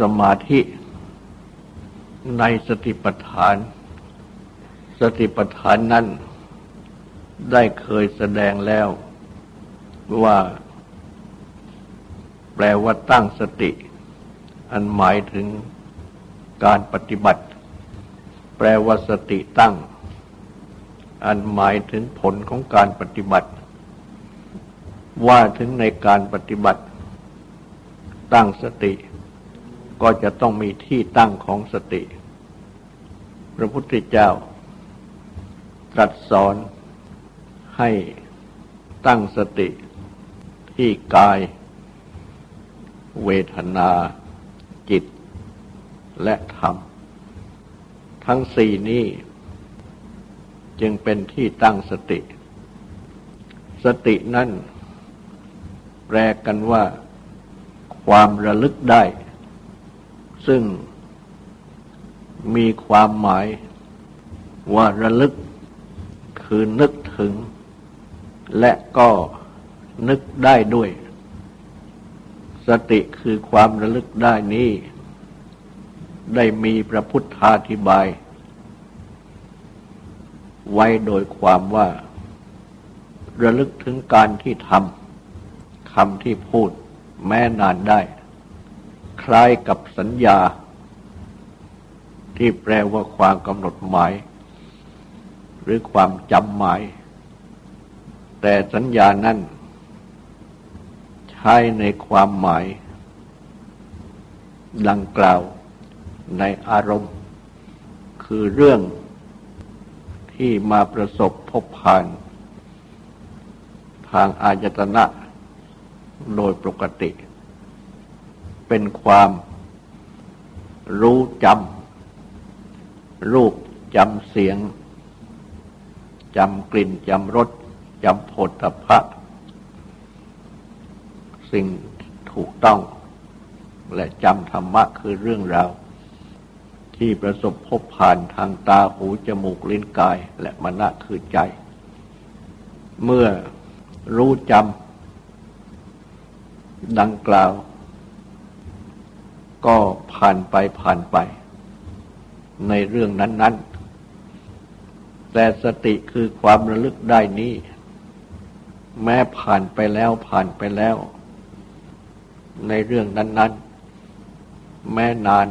สมาธิในสติปัฏฐาน สติปัฏฐานนั้นได้เคยแสดงแล้วว่า แปลว่าตั้งสติ อันหมายถึงการปฏิบัติ แปลว่าสติตั้ง อันหมายถึงผลของการปฏิบัติ ว่าถึงในการปฏิบัติ ตั้งสติ ก็จะต้องมีที่ตั้งของสติ พระพุทธเจ้า ตรัสสอนให้ตั้งสติที่กาย เวทนา จิต และธรรม ทั้งสี่นี้จึงเป็นที่ตั้งสติ สตินั่น แปลกันว่า ความระลึกได้ ซึ่งมีความหมายว่าระลึกคือนึกถึง และก็นึกได้ด้วย สติคือความระลึกได้นี้ ได้มีพระพุทธาธิบาย ไว้โดยความว่า ระลึกถึงการที่ทำคำที่พูดแม้นานได้ คล้ายกับสัญญา ที่แปลว่าความกำหนดหมาย หรือความจำหมาย แต่สัญญานั้นใช้ในความหมาย ดังกล่าวในอารมณ์ คือเรื่องที่มาประสบพบผ่าน ทางอายตนะโดยปกติ เป็นความรู้จำรูปจำเสียงจำกลิ่นจำรสจำโผฏฐัพพะสิ่งถูกต้อง และจำธรรมะคือเรื่องราว ที่ประสบพบผ่านทางตาหูจมูกลิ้นกายและมณะคือใจ เมื่อรู้จำดังกล่าว ก็ผ่านไปผ่านไป ในเรื่องนั้น ๆ แต่สติคือความระลึกได้นี้ แม้ผ่านไปแล้วผ่านไปแล้ว ในเรื่องนั้น ๆ แม้นาน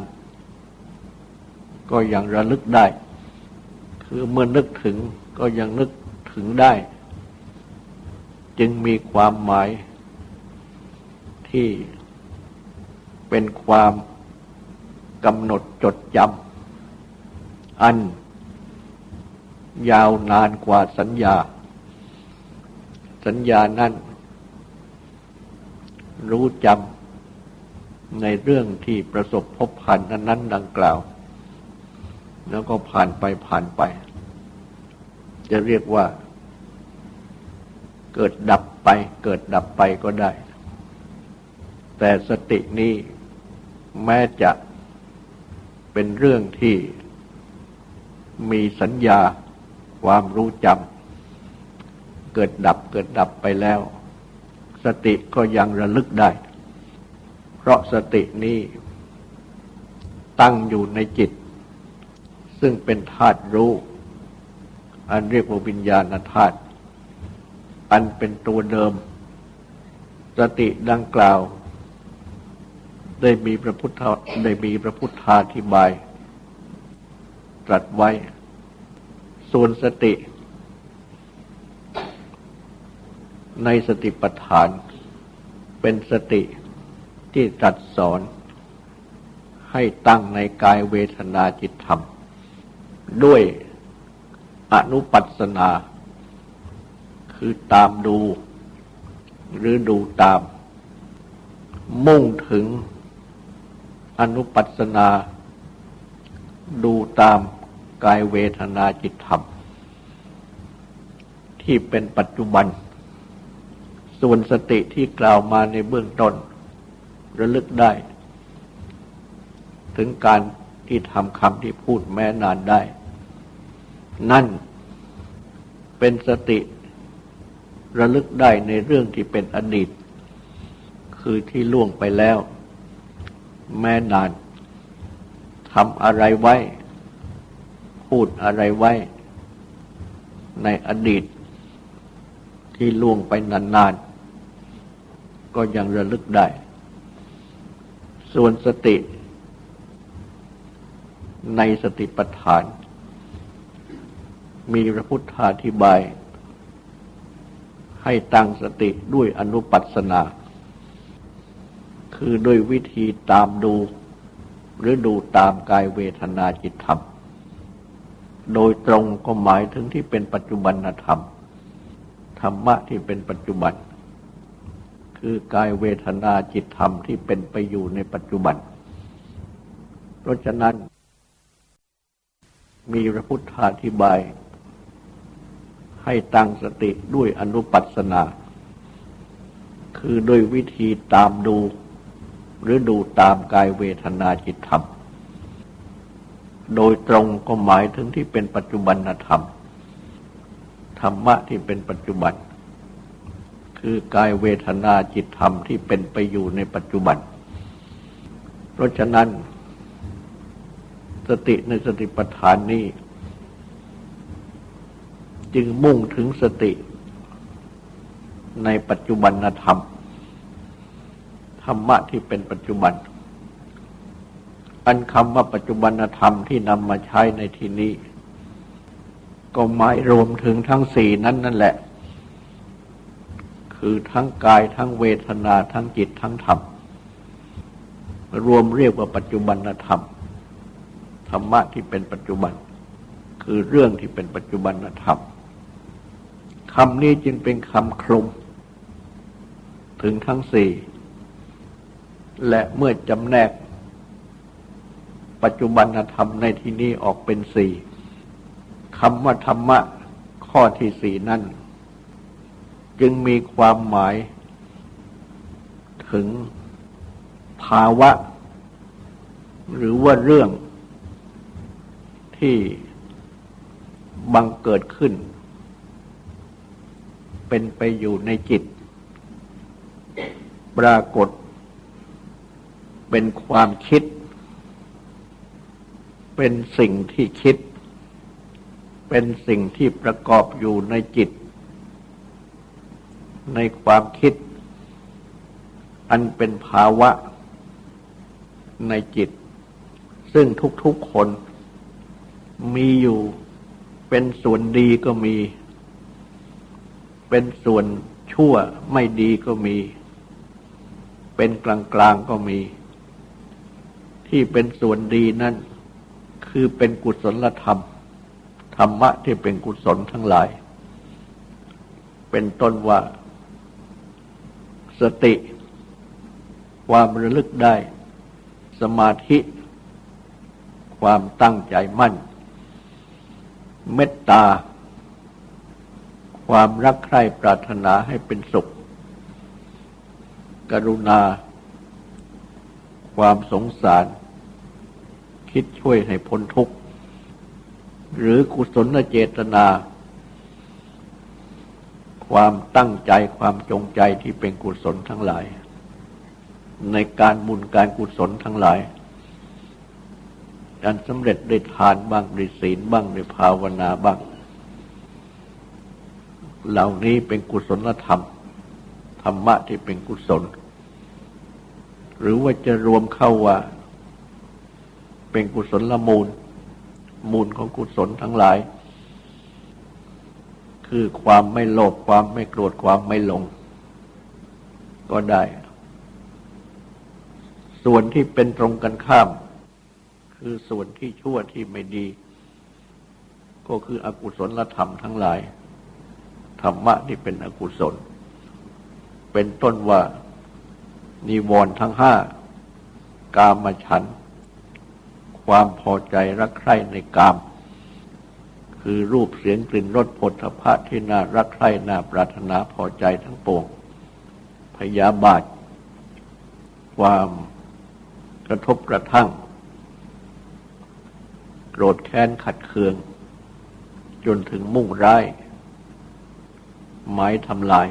ก็ยังระลึกได้ คือเมื่อนึกถึงก็ยังนึกถึงได้ จึงมีความหมายที่ เป็นความกำหนดจดจำอัน ยาวนานกว่าสัญญา สัญญานั้นรู้จำในเรื่องที่ประสบพบผ่านนั้น ๆ ดังกล่าว แล้วก็ผ่านไปผ่านไป จะเรียกว่า เกิดดับไป เกิดดับไปก็ได้ แต่สตินี้ แม้จะเป็นเรื่องที่มีสัญญาความรู้จำเกิดดับเกิดดับไปแล้ว สติก็ยังระลึกได้ เพราะสตินี้ตั้งอยู่ในจิต ซึ่งเป็นธาตุรู้ อันเรียกว่าวิญญาณธาตุอันเป็นตัวเดิม สติดังกล่าว ได้มีพระพุทธได้มีพระพุทธาธิบาย ตรัสไว้ ส่วนสติ ในสติปัฏฐาน เป็นสติที่ตรัสสอน ให้ตั้งในกายเวทนาจิตธรรม ด้วยอนุปัสนา คือตามดู หรือดูตาม มุ่งถึง อนุปัสนา ดูตามกายเวทนาจิตธรรม ที่เป็นปัจจุบัน ส่วนสติที่กล่าวมาในเบื้องต้น ระลึกได้ ถึงการที่ทำคำที่พูดแม้นานได้ นั่นเป็นสติระลึกได้ในเรื่องที่เป็นอดีต คือที่ล่วงไปแล้ว แม่นานทำอะไรไว้ พูดอะไรไว้ ในอดีต ที่ล่วงไปนานๆ ก็ยังระลึกได้ ส่วนสติ ในสติปัฏฐาน มีพระพุทธาธิบาย ให้ตั้งสติด้วยอนุปัสนา คือด้วยวิธีตามดู หรือดูตามกายเวทนาจิตธรรม โดยตรงก็หมายถึงที่เป็นปัจจุบันธรรม ธรรมะที่เป็นปัจจุบัน คือกายเวทนาจิตธรรมที่เป็นไปอยู่ในปัจจุบัน เพราะฉะนั้น มีพระพุทธาธิบาย ให้ตั้งสติด้วยอนุปัสนา คือด้วยวิธีตามดู หรือดูตามกายเวทนาจิตธรรม โดยตรงก็หมายถึงที่เป็นปัจจุบันธรรม ธรรมะที่เป็นปัจจุบัน คือกายเวทนาจิตธรรมที่เป็นไปอยู่ในปัจจุบัน เพราะฉะนั้น สติในสติปัฏฐานนี้ จึงมุ่งถึงสติในปัจจุบันธรรม ธรรมะที่เป็นปัจจุบัน อันคำว่าปัจจุบันธรรมที่นำมาใช้ในที่นี้ ก็หมายรวมถึงทั้งสี่นั้นนั่นแหละ คือทั้งกายทั้งเวทนาทั้งจิตทั้งธรรม รวมเรียกว่าปัจจุบันธรรม ธรรมะที่เป็นปัจจุบัน คือเรื่องที่เป็นปัจจุบันธรรมคำนี้จึงเป็นคำคลุมถึงทั้งสี่ และเมื่อจำแนก ปัจจุบันธรรมในที่นี้ออกเป็นสี่คำว่าธรรมะ ข้อที่สี่นั้นจึงมีความหมาย ถึงภาวะ หรือว่าเรื่อง ที่บังเกิดขึ้น เป็นไปอยู่ในจิต ปรากฏ เป็นความคิด เป็นสิ่งที่คิด เป็นสิ่งที่ประกอบอยู่ในจิต ในความคิด อันเป็นภาวะในจิต ซึ่งทุกๆคนมีอยู่เป็นส่วนดีก็มี เป็นส่วนชั่วไม่ดีก็มี เป็นกลางๆก็มี ที่เป็นส่วนดีนั่นคือเป็นกุศลธรรม ธรรมะที่เป็นกุศลทั้งหลาย เป็นต้นว่า สติ ความระลึกได้ สมาธิ ความตั้งใจมั่น เมตตา ความรักใคร่ปรารถนาให้เป็นสุข กรุณา ความสงสาร คิดช่วยให้พ้นทุกข์ หรือกุศลเจตนา ความตั้งใจความจงใจที่เป็นกุศลทั้งหลาย ในการบุญการกุศลทั้งหลายการสำเร็จได้ทานบ้างได้ศีลบ้างได้ภาวนาบ้าง เหล่านี้เป็นกุศลธรรม ธรรมะที่เป็นกุศล หรือว่าจะรวมเข้าว่า เป็นกุศลละมูล มูลของกุศลทั้งหลาย คือความไม่โลภความไม่โกรธความไม่หลง ก็ได้ ส่วนที่เป็นตรงกันข้าม คือส่วนที่ชั่วที่ไม่ดี ก็คืออกุศลธรรมทั้งหลาย ธรรมะที่เป็นอกุศล เป็นต้นว่า นิวรณ์ทั้งห้ากามฉัน ความพอใจรักใคร่ในกาม คือรูปเสียงกลิ่นรสผลพะที่น่ารักใคร่น่าปรารถนาพอใจทั้งปวงพยาบาท ความกระทบกระทั่ง โกรธแค้นขัดเคือง จนถึงมุ่งร้ายหมายทำลาย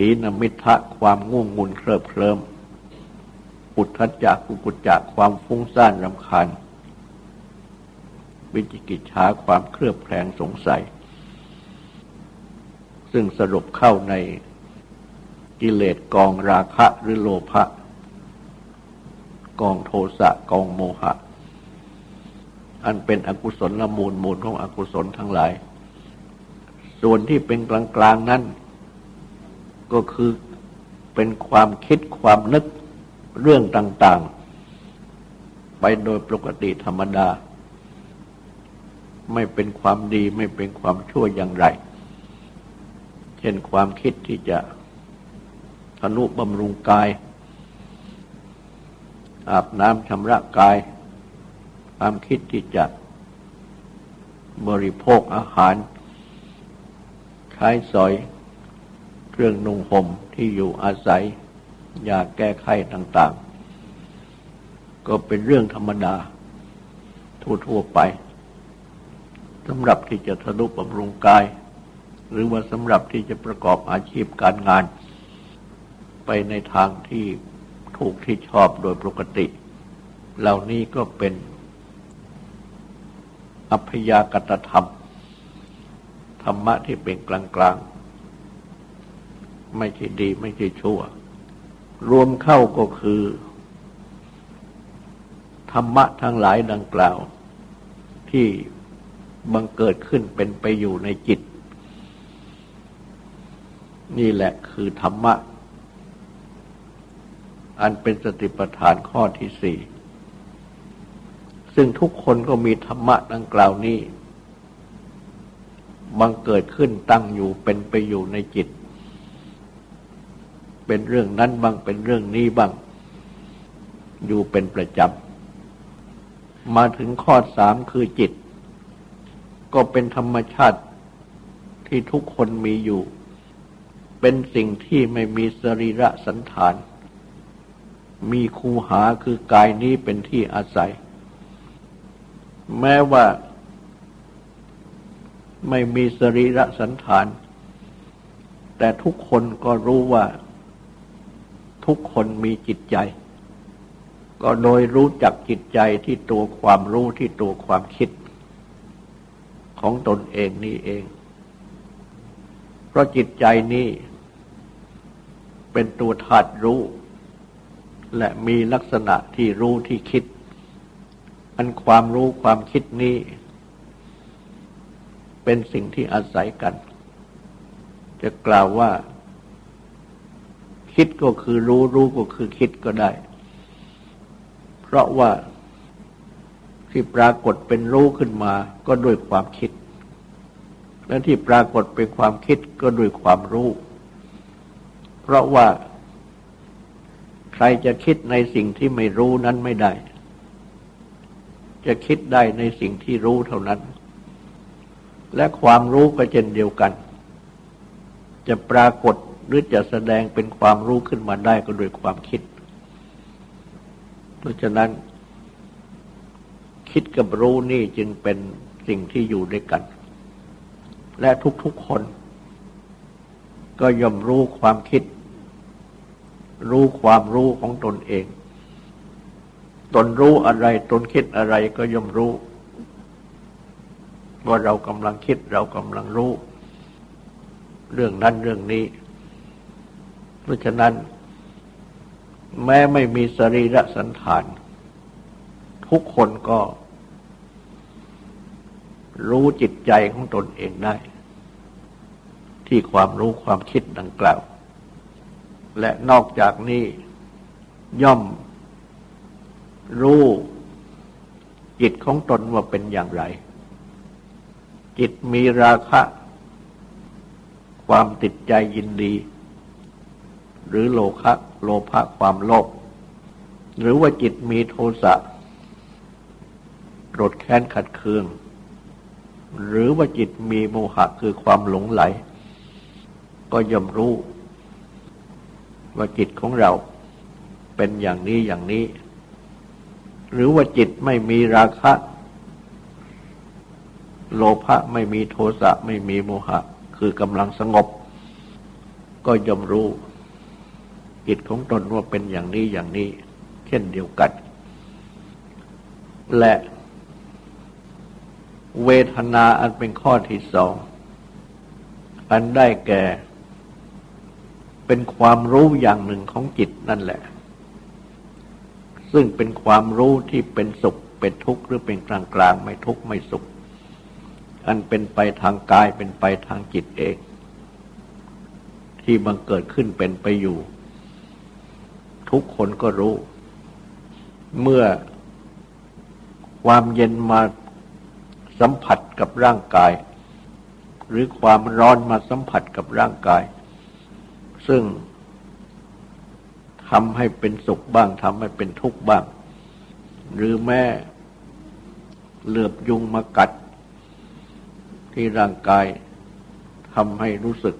ถีนมิทะความง่วงงุนเคลิบเคลิมอุทธัจจะกุกุจจะความฟุ้งซ่านรำคาญ วิจิกิจฉาความเครือบแคลงสงสัย ซึ่งสรุปเข้าในกิเลสกองราคะหรือโลภะกองโทสะกองโมหะ อันเป็นอกุศลละมูลมูลของอกุศลทั้งหลาย ส่วนที่เป็นกลางๆนั้น ก็คือเป็นความคิดความนึกเรื่องต่าง ๆ ไปโดยปกติธรรมดา ไม่เป็นความดีไม่เป็นความชั่วอย่างไร เช่นความคิดที่จะทนุบำรุงกาย อาบน้ำชำระกาย ความคิดที่จะบริโภคอาหาร ใช้สอย เครื่องนุ่งห่มที่อยู่อาศัยยาแก้ไขต่างๆ ก็เป็นเรื่องธรรมดา ทั่วๆไปสำหรับที่จะทะลุบำรุงกาย หรือว่าสำหรับที่จะประกอบอาชีพการงาน ไปในทางที่ถูกที่ชอบโดยปกติ เหล่านี้ก็เป็น อัพยากตธรรม ธรรมะที่เป็นกลางๆ ไม่ใช่ดี ไม่ใช่ชั่ว รวมเข้าก็คือ ธรรมะทั้งหลายดังกล่าว ที่บังเกิดขึ้นเป็นไปอยู่ในจิต นี่แหละคือธรรมะ อันเป็นสติปัฏฐานข้อที่สี่ซึ่งทุกคนก็มีธรรมะดังกล่าวนี้บังเกิดขึ้นตั้งอยู่เป็นไปอยู่ในจิต เป็นเรื่องนั้นบ้างเป็นเรื่องนี้บ้าง อยู่เป็นประจำ มาถึงข้อสามคือจิต ก็เป็นธรรมชาติที่ทุกคนมีอยู่ เป็นสิ่งที่ไม่มีสรีระสันฐาน มีคูหาคือกายนี้เป็นที่อาศัย แม้ว่าไม่มีสรีระสันฐาน แต่ทุกคนก็รู้ว่า ทุกคนมีจิตใจ ก็โดยรู้จักจิตใจที่ตัวความรู้ที่ตัวความคิด ของตนเองนี่เอง เพราะจิตใจนี้เป็นตัวธาตุรู้ และมีลักษณะที่รู้ที่คิด อันความรู้ความคิดนี้ เป็นสิ่งที่อาศัยกัน จะกล่าวว่า คิดก็คือรู้รู้ก็คือคิดก็ได้ เพราะว่าที่ปรากฏเป็นรู้ขึ้นมาก็ด้วยความคิด และที่ปรากฏเป็นความคิดก็ด้วยความรู้ เพราะว่า ใครจะคิดในสิ่งที่ไม่รู้นั้นไม่ได้ จะคิดได้ในสิ่งที่รู้เท่านั้น และความรู้ก็เช่นเดียวกัน จะปรากฏ หรือจะแสดงเป็นความรู้ขึ้นมาได้ก็โดยความคิด เพราะฉะนั้น คิดกับรู้นี่จึงเป็นสิ่งที่อยู่ด้วยกัน และทุกๆคน ก็ย่อมรู้ความคิด รู้ความรู้ของตนเอง ตนรู้อะไร ตนคิดอะไรก็ย่อมรู้ว่าเรากำลังคิดเรากำลังรู้ เรื่องนั้นเรื่องนี้ ราะฉะนั้น แม้ไม่มีสรีระสันฐาน ทุกคนก็ รู้จิตใจของตนเองได้ ที่ความรู้ความคิดดังกล่าว และนอกจากนี้ย่อมรู้จิตของตนว่าเป็นอย่างไร จิตมีราคะ ความติดใจยินดี หรือโลคะโลภะความโลภหรือว่าจิตมีโทสะโกรธแค้นขัดเคือง หรือว่าจิตมีโมหะคือความหลงไหล ก็ย่อมรู้ ว่าจิตของเราเป็นอย่างนี้อย่างนี้ หรือว่าจิตไม่มีราคะ โลภะไม่มีโทสะไม่มีโมหะ คือกำลังสงบ ก็ย่อมรู้ จิตของตนว่าเป็นอย่างนี้อย่างนี้ เช่นเดียวกัน และเวทนาอันเป็นข้อที่สอง อันได้แก่ เป็นความรู้อย่างหนึ่งของจิตนั่นแหละ ซึ่งเป็นความรู้ที่เป็นสุขเป็นทุกข์หรือเป็นกลางกลางไม่ทุกข์ไม่สุข อันเป็นไปทางกายเป็นไปทางจิตเอง ที่บังเกิดขึ้นเป็นไปอยู่ ทุกคนก็รู้ เมื่อความเย็นมาสัมผัสกับร่างกาย หรือความร้อนมาสัมผัสกับร่างกาย ซึ่งทำให้เป็นสุขบ้างทำให้เป็นทุกข์บ้าง หรือแม่เหลือบยุงมากัด ที่ร่างกายทำให้รู้สึก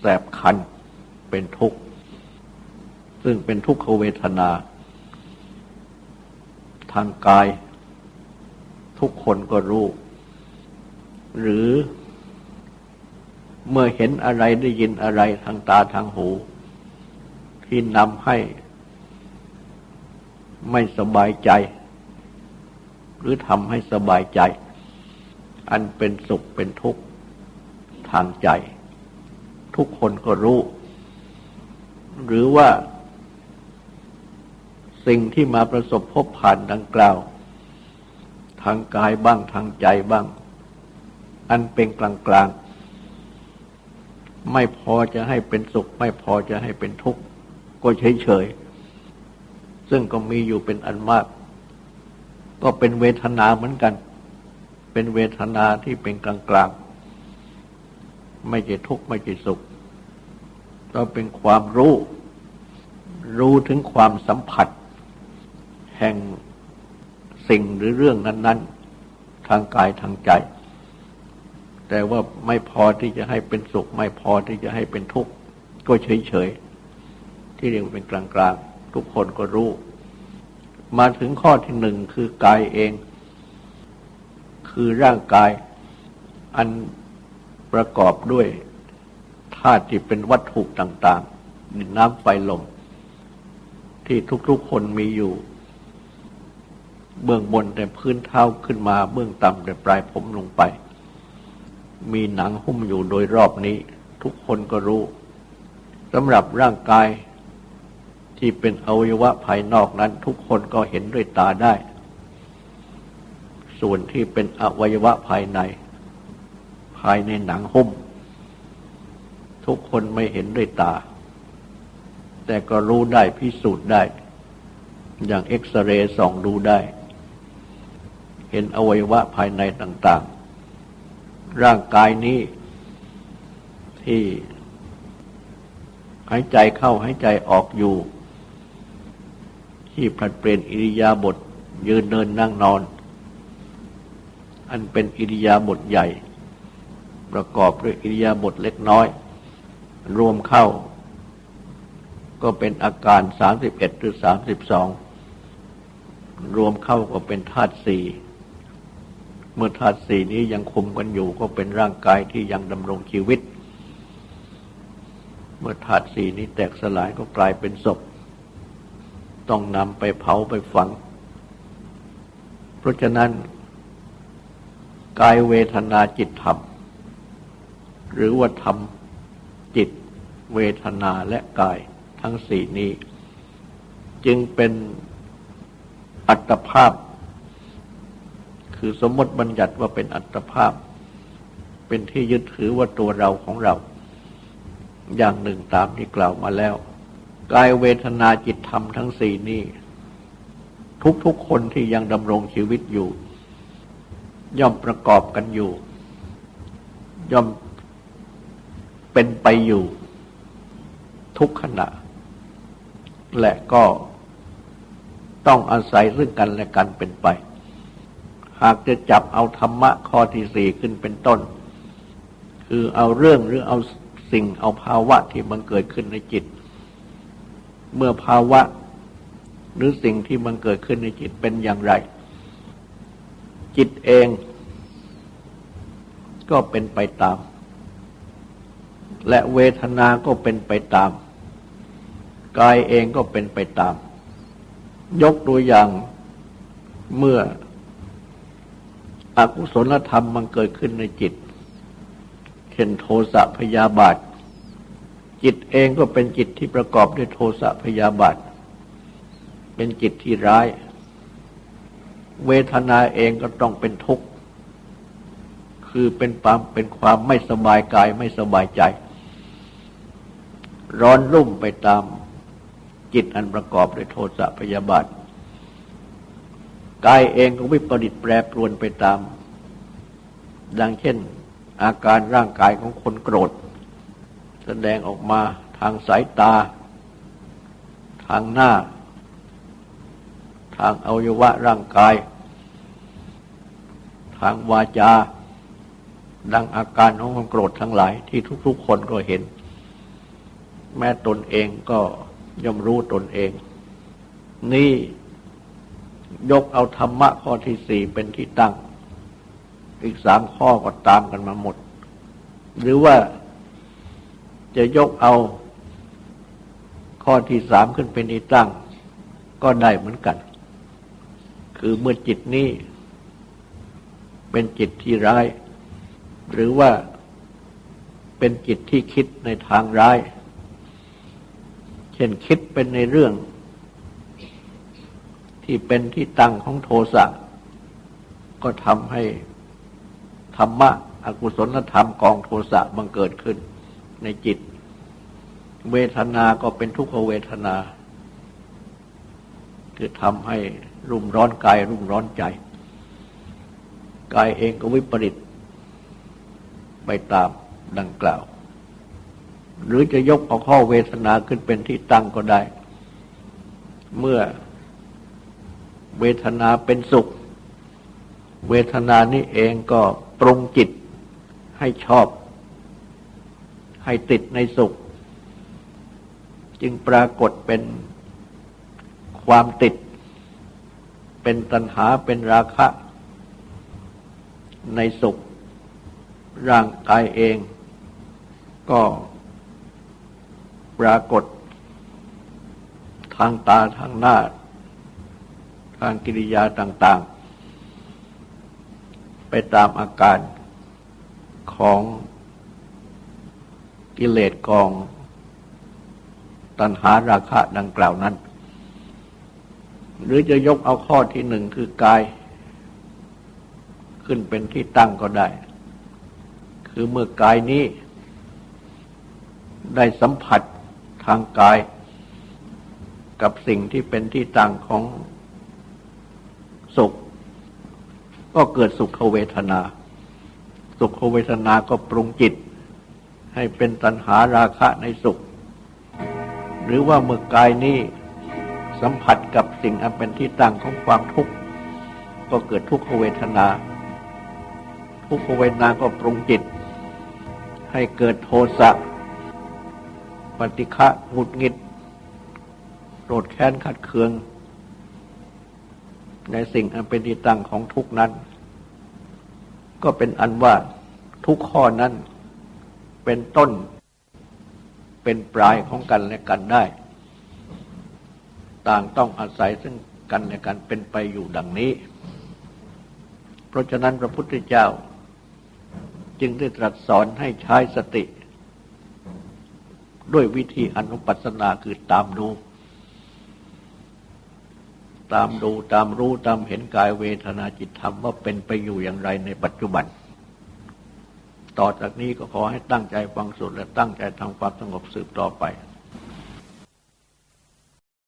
แสบคันเป็นทุกข์ ซึ่งเป็นทุกขเวทนา ทางกาย ทุกคนก็รู้ หรือเมื่อเห็นอะไรได้ยินอะไรทางตาทางหู ที่นำให้ไม่สบายใจ หรือทำให้สบายใจ อันเป็นสุขเป็นทุกข์ทางใจ ทุกคนก็รู้ หรือว่า สิ่งที่มาประสบพบผ่านดังกล่าว ทางกายบ้างทางใจบ้าง อันเป็นกลางกลางไม่พอจะให้เป็นสุข ไม่พอจะให้เป็นทุกข์ก็เฉยเฉยซึ่งก็มีอยู่เป็นอันมาก ก็เป็นเวทนาเหมือนกัน เป็นเวทนาที่เป็นกลางกลางไม่ใช่ทุกข์ไม่ใช่สุขก็เป็นความรู้ รู้ถึงความสัมผัส แห่งสิ่งหรือเรื่องนั้น ๆ ทางกายทางใจ แต่ว่าไม่พอที่จะให้เป็นสุข ไม่พอที่จะให้เป็นทุกข์ก็เฉยๆที่เรียกว่าเป็นกลางๆ ทุกคนก็รู้ มาถึงข้อที่หนึ่งคือกายเอง คือร่างกายอันประกอบด้วยธาตุที่เป็นวัตถุต่างๆดินน้ำไฟลมที่ทุกๆคนมีอยู่ เบื้องบนแต่พื้นเท้าขึ้นมา เบื้องต่ำแต่ปลายผมลงไป มีหนังหุ้มอยู่โดยรอบนี้ ทุกคนก็รู้สำหรับร่างกายที่เป็นอวัยวะภายนอกนั้น ทุกคนก็เห็นด้วยตาได้ ส่วนที่เป็นอวัยวะภายใน ภายในหนังหุ้ม ทุกคนไม่เห็นด้วยตา แต่ก็รู้ได้พิสูจน์ได้ อย่างเอ็กซเรย์ส่องดูได้ เห็นอวัยวะภายในต่าง ๆ ร่างกายนี้ที่หายใจเข้าหายใจออกอยู่ ที่ผลัดเปลี่ยนอิริยาบถยืนเดินนั่งนอน อันเป็นอิริยาบถใหญ่ ประกอบด้วยอิริยาบถเล็กน้อย รวมเข้า ก็เป็นอาการ31หรือ32รวมเข้าก็เป็นธาตุสี่ เมื่อธาตุสี่นี้ยังคุมกันอยู่ก็เป็นร่างกายที่ยังดำรงชีวิต เมื่อธาตุสี่นี้แตกสลายก็กลายเป็นศพ ต้องนำไปเผาไปฝัง เพราะฉะนั้น กายเวทนาจิตธรรม หรือว่าธรรมจิตเวทนาและกายทั้งสี่นี้ จึงเป็นอัตภาพ คือสมมติบัญญัติว่าเป็นอัตภาพ เป็นที่ยึดถือว่าตัวเราของเรา อย่างหนึ่งตามที่กล่าวมาแล้ว กายเวทนาจิตธรรมทั้งสี่นี้ทุกๆคนที่ยังดำรงชีวิตอยู่ ย่อมประกอบกันอยู่ ย่อมเป็นไปอยู่ ทุกขณะ และก็ต้องอาศัยซึ่งกันและกันเป็นไป หากจะจับเอาธรรมะข้อที่สี่ขึ้นเป็นต้น คือเอาเรื่องหรือเอาสิ่งเอาภาวะที่มันเกิดขึ้นในจิต เมื่อภาวะหรือสิ่งที่มันเกิดขึ้นในจิตเป็นอย่างไร จิตเองก็เป็นไปตาม และเวทนาก็เป็นไปตาม กายเองก็เป็นไปตาม ยกตัวอย่างเมื่อ อกุศลธรรมมันเกิดขึ้นในจิต เช่นโทสะพยาบาท จิตเองก็เป็นจิตที่ประกอบด้วยโทสะพยาบาท เป็นจิตที่ร้าย เวทนาเองก็ต้องเป็นทุกข์ คือเป็นความเป็นความไม่สบายกายไม่สบายใจ ร้อนรุ่มไปตามจิตอันประกอบด้วยโทสะพยาบาท กายเองก็วิปริตแปรปรวนไปตาม ดังเช่น อาการร่างกายของคนโกรธ แสดงออกมาทางสายตา ทางหน้า ทางอวัยวะร่างกาย ทางวาจา ดังอาการของคนโกรธทั้งหลายที่ทุกๆคนก็เห็น แม้ตนเองก็ย่อมรู้ตนเอง นี่ ยกเอาธรรมะข้อที่สี่เป็นที่ตั้ง อีกสามข้อก็ตามกันมาหมด หรือว่าจะยกเอาข้อที่สามขึ้นเป็นที่ตั้ง ก็ได้เหมือนกัน คือเมื่อจิตนี้ เป็นจิตที่ร้าย หรือว่าเป็นจิตที่คิดในทางร้าย เช่นคิดเป็นในเรื่อง ที่เป็นที่ตั้งของโทสะก็ทำให้ธรรมะอกุศลธรรมกองโทสะบังเกิดขึ้นในจิต เวทนาก็เป็นทุกขเวทนา คือทำให้รุ่มร้อนกายรุ่มร้อนใจ กายเองก็วิปริตไปตามดังกล่าว หรือจะยกเอาข้อเวทนาขึ้นเป็นที่ตั้งก็ได้ เมื่อ เวทนาเป็นสุข เวทนานี้เองก็ปรุงจิตให้ชอบ ให้ติดในสุข จึงปรากฏเป็นความติด เป็นตัณหาเป็นราคะ ในสุข ร่างกายเอง ก็ปรากฏ ทางตาทางหน้า ทางกิริยาต่าง ๆ ไปตามอาการของกิเลสกองตัณหาราคะดังกล่าวนั้น หรือจะยกเอาข้อที่หนึ่งคือกาย ขึ้นเป็นที่ตั้งก็ได้ คือเมื่อกายนี้ ได้สัมผัสทางกาย กับสิ่งที่เป็นที่ตั้งของ สุข ก็เกิดสุขเวทนา สุขเวทนาก็ปรุงจิต ให้เป็นตัณหาราคะในสุข หรือว่าเมื่อกายนี้สัมผัสกับสิ่งอันเป็นที่ตั้งของความทุกข์ ก็เกิดทุกขเวทนา ทุกขเวทนาก็ปรุงจิต ให้เกิดโทสะปฏิฆะหงุดหงิดโกรธแค้นขัดเคือง ในสิ่งอันเป็นที่ตั้งของทุกนั้น ก็เป็นอันว่าทุกข้อนั้นเป็นต้น เป็นปลายของกันและกันได้ ต่างต้องอาศัยซึ่งกันและกันเป็นไปอยู่ดังนี้ เพราะฉะนั้นพระพุทธเจ้า จึงได้ตรัสสอนให้ใช้สติ ด้วยวิธีอนุปัสนาคือตามดู ตามดูตามรู้ตามเห็นกายเวทนาจิตธรรมว่าเป็นไปอยู่อย่างไรในปัจจุบัน ต่อจากนี้ก็ขอให้ตั้งใจฟังสุดและตั้งใจทำความสงบสืบต่อไป